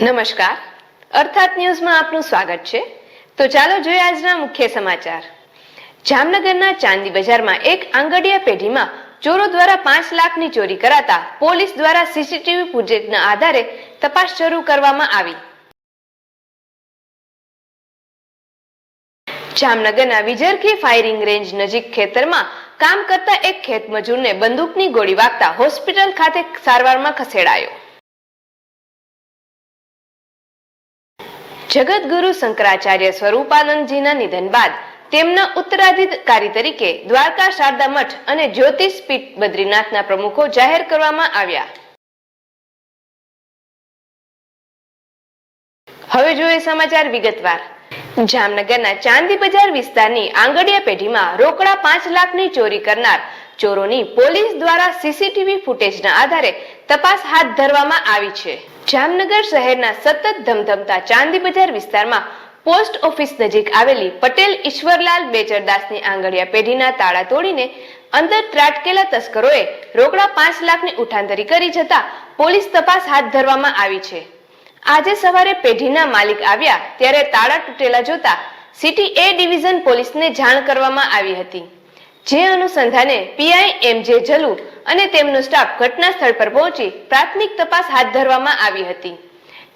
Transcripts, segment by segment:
નમસ્કાર. અર્થાત ન્યૂઝમાં આપનું સ્વાગત છે. તો ચાલો જોઈએ આજના મુખ્ય સમાચાર. જામનગરના ચાંદી બજારમાં એક આંગડિયા પેઢીમાં ચોરો દ્વારા પાંચ લાખની ચોરી કરાતા પોલીસ દ્વારા સીસીટીવી ફૂટેજના આધારે તપાસ શરૂ કરવામાં આવી. જામનગરના વિજરખી ફાયરિંગ રેન્જ નજીક ખેતરમાં કામ કરતા એક ખેતમજૂરને બંદૂકની ગોળી વાગતા હોસ્પિટલ ખાતે સારવારમાં ખસેડાયો. જગતગુરુ શંકરાચાર્ય સ્વરૂપાનંદજીના નિધન બાદ તેમના ઉત્તરાધિકારી તરીકે દ્વારકા શારદા મઠ અને જ્યોતિષ પીઠ બદ્રીનાથના પ્રમુખો જાહેર કરવામાં આવ્યા. હવે જોઈએ સમાચાર વિગતવાર. જામનગરના ચાંદી બજાર વિસ્તારની આંગડિયા પેઢીમાં રોકડા પાંચ લાખની ચોરી કરનાર ચોરોની પોલીસ દ્વારા સીસીટીવી ફૂટેજના આધારે તપાસ હાથ ધરવામાં આવી છે. જામનગર શહેરના સતત ધમધમતા ચાંદી બજાર વિસ્તારમાં પોસ્ટ ઓફિસ નજીક આવેલી પટેલ ઈશ્વરલાલ બેચરદાસની આંગળિયા પેઢીના તાળા તોડીને અંદર ત્રાટકેલા તસ્કરોએ રોકડા પાંચ લાખની ઉઠાંતરી કરી જતા પોલીસ તપાસ હાથ ધરવામાં આવી છે. આજે સવારે પેઢીના માલિક આવ્યા ત્યારે તાળા તૂટેલા જોતા સિટી એ ડિવિઝન પોલીસને જાણ કરવામાં આવી હતી. જે અનુસંધાને પીઆઈ એમ જે જલુ અને તેમનો સ્ટાફ ઘટના સ્થળ પર પહોંચી પ્રાથમિક તપાસ હાથ ધરવામાં આવી હતી.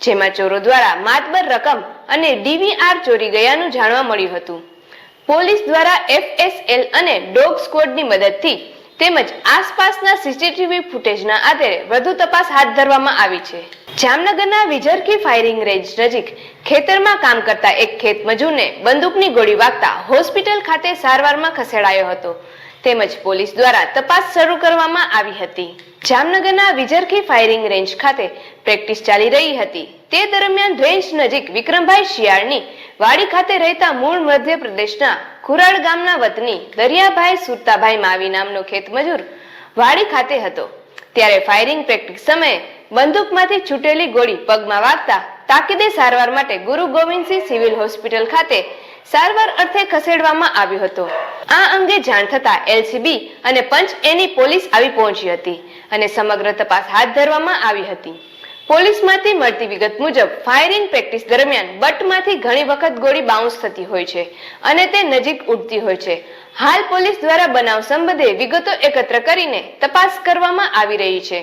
જેમાં ચોરો દ્વારા માતબર રકમ અને ડીવીઆર ચોરી ગયાનું જાણવા મળ્યું હતું. પોલીસ દ્વારા એફએસએલ અને ડોગ સ્કવોડની મદદથી તેમજ આસપાસના સીસીટીવી ફૂટેજના આધારે વધુ તપાસ હાથ ધરવામાં આવી છે. જામનગરના વિજરકી ફાયરિંગ રેન્જ નજીક ખેતરમાં કામ કરતા એક ખેત મજૂરને બંદૂકની ગોળી વાગતા હોસ્પિટલ ખાતે સારવારમાં ખસેડાયો હતો. તેમજ પોલીસ દ્વારા તપાસ શરૂ કરવામાં આવી હતી. જામનગરના વિજરખી ફાયરિંગ રેન્જ ખાતે પ્રેક્ટિસ ચાલી રહી હતી. તે દરમિયાન રેન્જ નજીક વિક્રમભાઈ શિયાળની વાડી ખાતે રહેતા મૂળ મધ્યપ્રદેશના ખુરાડ ગામના વતની દરિયાભાઈ સુરતાભાઈ માવી નામનો ખેત મજૂર વાડી ખાતે હતો. ત્યારે ફાયરિંગ પ્રેક્ટિસ સમયે બંદૂકમાંથી છૂટેલી ગોળી પગમાં વાગતા તાકીદે સારવાર માટે ગુરુ ગોવિંદસિંહ સિવિલ હોસ્પિટલ ખાતે સારવાર અર્થે ખસેડવામાં આવ્યો હતો. આ અંગે જાણ થતા એલસીબી અને પંચ એની પોલીસ આવી પહોંચી હતી અને સમગ્ર તપાસ હાથ ધરવામાં આવી હતી. પોલીસમાંથી મળતી વિગત મુજબ, ફાયરિંગ પ્રેક્ટિસ દરમિયાન બટમાંથી ઘણી વખત ગોળી બાઉન્સ થતી હોય છે અને તે નજીક ઉડતી હોય છે. હાલ પોલીસ દ્વારા બનાવ સંબંધે વિગતો એકત્ર કરીને તપાસ કરવામાં આવી રહી છે.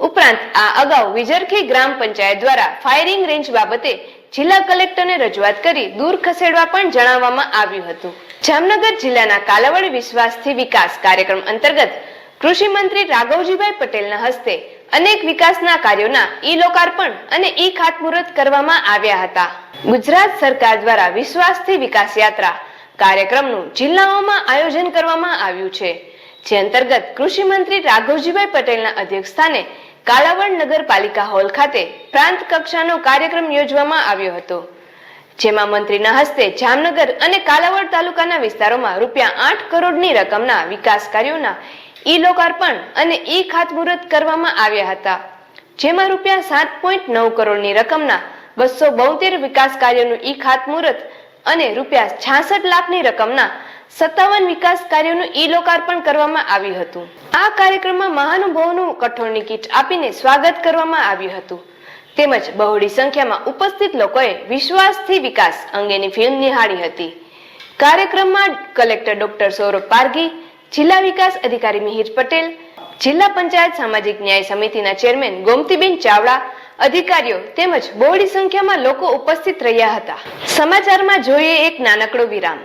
ઉપરાંત આ અગાઉ વિજરખી ગ્રામ પંચાયત દ્વારા ફાયરિંગ રેન્જ બાબતે જિલ્લા કલેક્ટરને રજૂઆત કરી દૂર ખસેડવા પણ જણાવવામાં આવ્યું હતું. જામનગર જિલ્લાના કાલાવડ વિશ્વાસથી વિકાસ કાર્યક્રમ અંતર્ગત કૃષિ મંત્રી રાઘવજીભાઈ પટેલના હસ્તે અનેક વિકાસના કાર્યોના ઈ લોકાર્પણ અને ઈ ખાતમુહૂર્ત કરવામાં આવ્યા હતા. ગુજરાત સરકાર દ્વારા વિશ્વાસથી વિકાસ યાત્રા કાર્યક્રમનું જિલ્લાઓમાં આયોજન કરવામાં આવ્યું છે. જે અંતર્ગત કૃષિ મંત્રી રાઘવજીભાઈ પટેલના અધ્યક્ષસ્થાને કાલાવડ નગરપાલિકા હોલ ખાતે પ્રાંત કક્ષાનો કાર્યક્રમ યોજવામાં આવ્યો હતો, જેમાં મંત્રીના હસ્તે જામનગર અને કાલાવડ તાલુકાના વિસ્તારોમાં રૂપિયા આઠ કરોડની રકમના વિકાસ કાર્યોના ઈ લોકાર્પણ અને ઈ ખાતમુહૂર્ત કરવામાં આવ્યા હતા, જેમાં રૂપિયા સાત પોઈન્ટ નવ કરોડની રકમના બસો બોતેર વિકાસ કાર્યોનું ઈ ખાતમુહૂર્ત અને રૂપિયા છાસઠ લાખની રકમના સત્તાવન વિકાસ કાર્યોનું ઈ લોકાર્પણ કરવામાં આવ્યું હતું. આ કાર્યક્રમમાં મહાનુભાવોનું કઠોળની કીટ આપીને સ્વાગત કરવામાં આવ્યું હતું. તેમજ બહોળી સંખ્યામાં ઉપસ્થિત લોકોએ વિશ્વાસથી વિકાસ અંગેની ફિલ્મ નિહાળી હતી. કાર્યક્રમમાં કલેક્ટર ડોક્ટર સૌરભ પારગી જિલ્લા વિકાસ અધિકારી મિહિર પટેલ, જિલ્લા પંચાયત સામાજિક ન્યાય સમિતિના ચેરમેન ગોમતીબેન ચાવડા, અધિકારીઓ તેમજ બહોળી સંખ્યામાં લોકો ઉપસ્થિત રહ્યા હતા. સમાચારમાં જોઈએ એક નાનકડો વિરામ.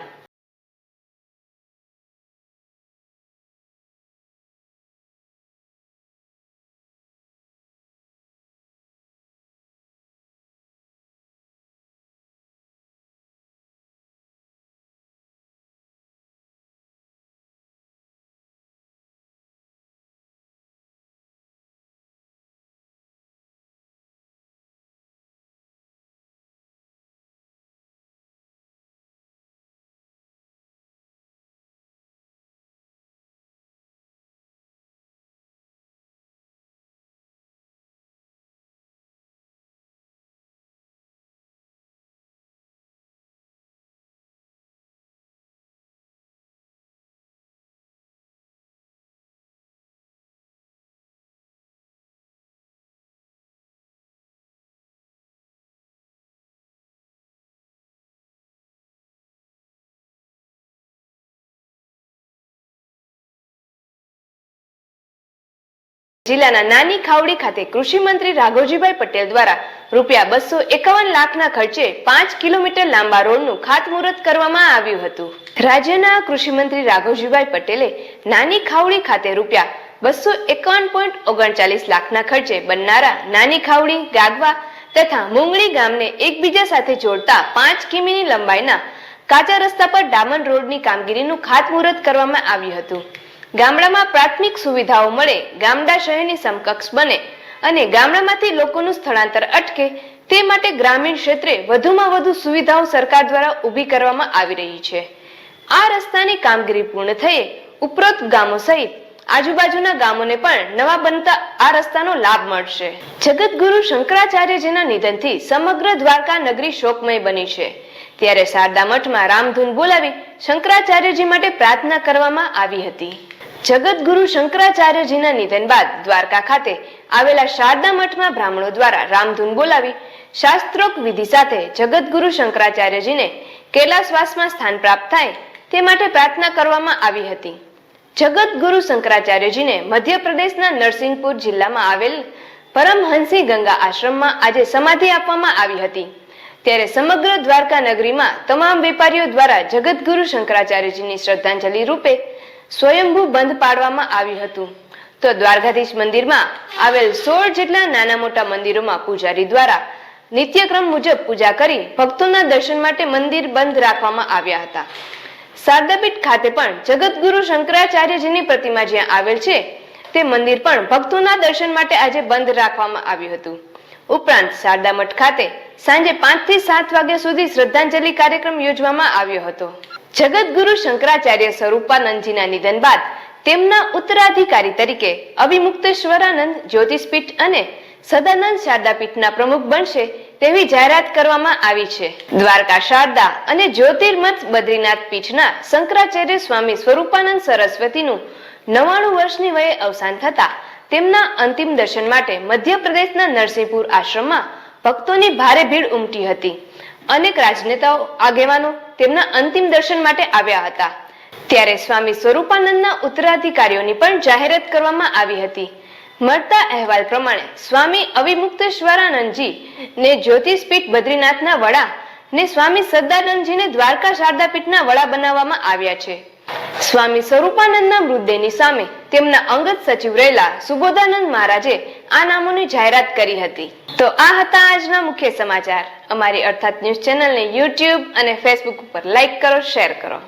જિલ્લાના નાની ખાવડી ખાતે કૃષિ મંત્રી રાઘોજીભાઈ પટેલ દ્વારા રૂપિયા બસો એકાવન લાખના ખર્ચે પાંચ કિલોમીટર લાંબા રોડનું ખાતમુહૂર્ત કરવામાં આવ્યું હતું. રાજ્યના કૃષિ મંત્રી રાઘોજીભાઈ પટેલે નાની ખાવડી ખાતે રૂપિયા બસો એકાવન પોઈન્ટ ઓગણચાલીસ લાખના ખર્ચે બનનારા નાની ખાવડી, ગાગવા તથા મુંગળી ગામને એકબીજા સાથે જોડતા પાંચ કિમીની લંબાઈના કાચા રસ્તા પર ડામન રોડની કામગીરીનું ખાતમુહૂર્ત કરવામાં આવ્યું હતું. ગામડામાં પ્રાથમિક સુવિધાઓ મળે, ગામડા શહેરની સમકક્ષ બને અને ગામડામાંથી લોકોનું સ્થળાંતર અટકે, તે માટે ગ્રામીણ ક્ષેત્રે વધુમાં વધુ સુવિધાઓ સરકાર દ્વારા ઊભી કરવામાં આવી રહી છે. આ રસ્તાની કામગીરી પૂર્ણ થયે, ઉપરોક્ત ગામો સહિત આજુબાજુના ગામોને પણ નવા બનતા આ રસ્તાનો લાભ મળશે. જગતગુરુ શંકરાચાર્યજીના નિધનથી સમગ્ર દ્વારકા નગરી શોકમય બની છે. ત્યારે શારદા મઠમાં રામધૂન બોલાવી શંકરાચાર્યજી માટે પ્રાર્થના કરવામાં આવી હતી. જગતગુરુ શંકરાચાર્યજીના નિધન બાદ દ્વારકા ખાતે આવેલા શારદા મઠમાં બ્રાહ્મણો દ્વારા રામધૂન બોલાવી શાસ્ત્રોક્ત વિધિ સાથે જગતગુરુ શંકરાચાર્યજીને કૈલાસવાસમાં સ્થાન પ્રાપ્ત થાય તે માટે પ્રાર્થના કરવામાં આવી હતી. જગતગુરુ શંકરાચાર્યજીને મધ્યપ્રદેશના નરસિંહપુર જિલ્લામાં આવેલ પરમહંસી ગંગા આશ્રમમાં આજે સમાધિ આપવામાં આવી હતી. ત્યારે સમગ્ર દ્વારકા નગરીમાં તમામ વેપારીઓ દ્વારા જગતગુરુ શંકરાચાર્યજીની શ્રદ્ધાંજલિ રૂપે સ્વયંભૂ બંધ પાડવામાં આવ્યું હતું. તો દ્વારકાધીશ મંદિરમાં આવેલ સોળ જેટલા નાના મોટા મંદિરોમાં પૂજારી દ્વારા નિત્યક્રમ મુજબ પૂજા કરી ભક્તોના દર્શન માટે મંદિર બંધ રાખવામાં આવ્યા હતા. શારદાપીઠ ખાતે પણ જગતગુરુ શંકરાચાર્યજીની પ્રતિમા જ્યાં આવેલ છે, તે મંદિર પણ ભક્તોના દર્શન માટે આજે બંધ રાખવામાં આવ્યું હતું. ઉપરાંત શારદા મઠ ખાતે સાંજે પાંચથી સાત વાગ્યા સુધી શ્રદ્ધાંજલિ કાર્યક્રમ યોજવામાં આવ્યો હતો. જગતગુરુ શંકરાચાર્ય સ્વરૂપાનંદજીના નિધન બાદ તેમના ઉત્તરાધિકારી તરીકે અભિમુક્તેશ્વરાનંદ જ્યોતિષપીઠ અને સદાનંદ શારદાપીઠના પ્રમુખ બનશે તેવી જાહેરાત કરવામાં આવી છે. દ્વારકા શારદા અને જ્યોતિર્મઠ બદ્રીનાથ પીઠના શંકરાચાર્ય સ્વામી સ્વરૂપાનંદ સરસ્વતીનું નવાણું વર્ષની વયે અવસાન થતા તેમના અંતિમ દર્શન માટે મધ્યપ્રદેશના નરસિંહપુર આશ્રમમાં ભક્તોની ભારે ભીડ ઉમટી હતી. અનેક રાજનેતાઓ આગેવાનો તેમના અંતિમ દર્શન માટે આવ્યા હતા. ત્યારે સ્વામી સ્વરૂપાનંદના ઉત્તરાધિકારીઓની પણ જાહેરાત કરવામાં આવી હતી. મળતા અહેવાલ પ્રમાણે સ્વામી અવિમુક્તેશ્વરાનંદજી ને જ્યોતિષપીઠ બદ્રીનાથના વડા ને સ્વામી સદાનંદજીને દ્વારકા શારદાપીઠના વડા બનાવવામાં આવ્યા છે. સ્વામી સ્વરૂપાનંદના મૃતદેહની સામે તેમના અંગત સચિવ રહેલા સુબોધાનંદ મહારાજે આ નામોની જાહેરાત કરી હતી. તો આ હતા આજના મુખ્ય સમાચાર. અમારી અર્થાત ન્યૂઝ ચેનલને યુટ્યુબ અને ફેસબુક ઉપર લાઇક કરો શેર કરો.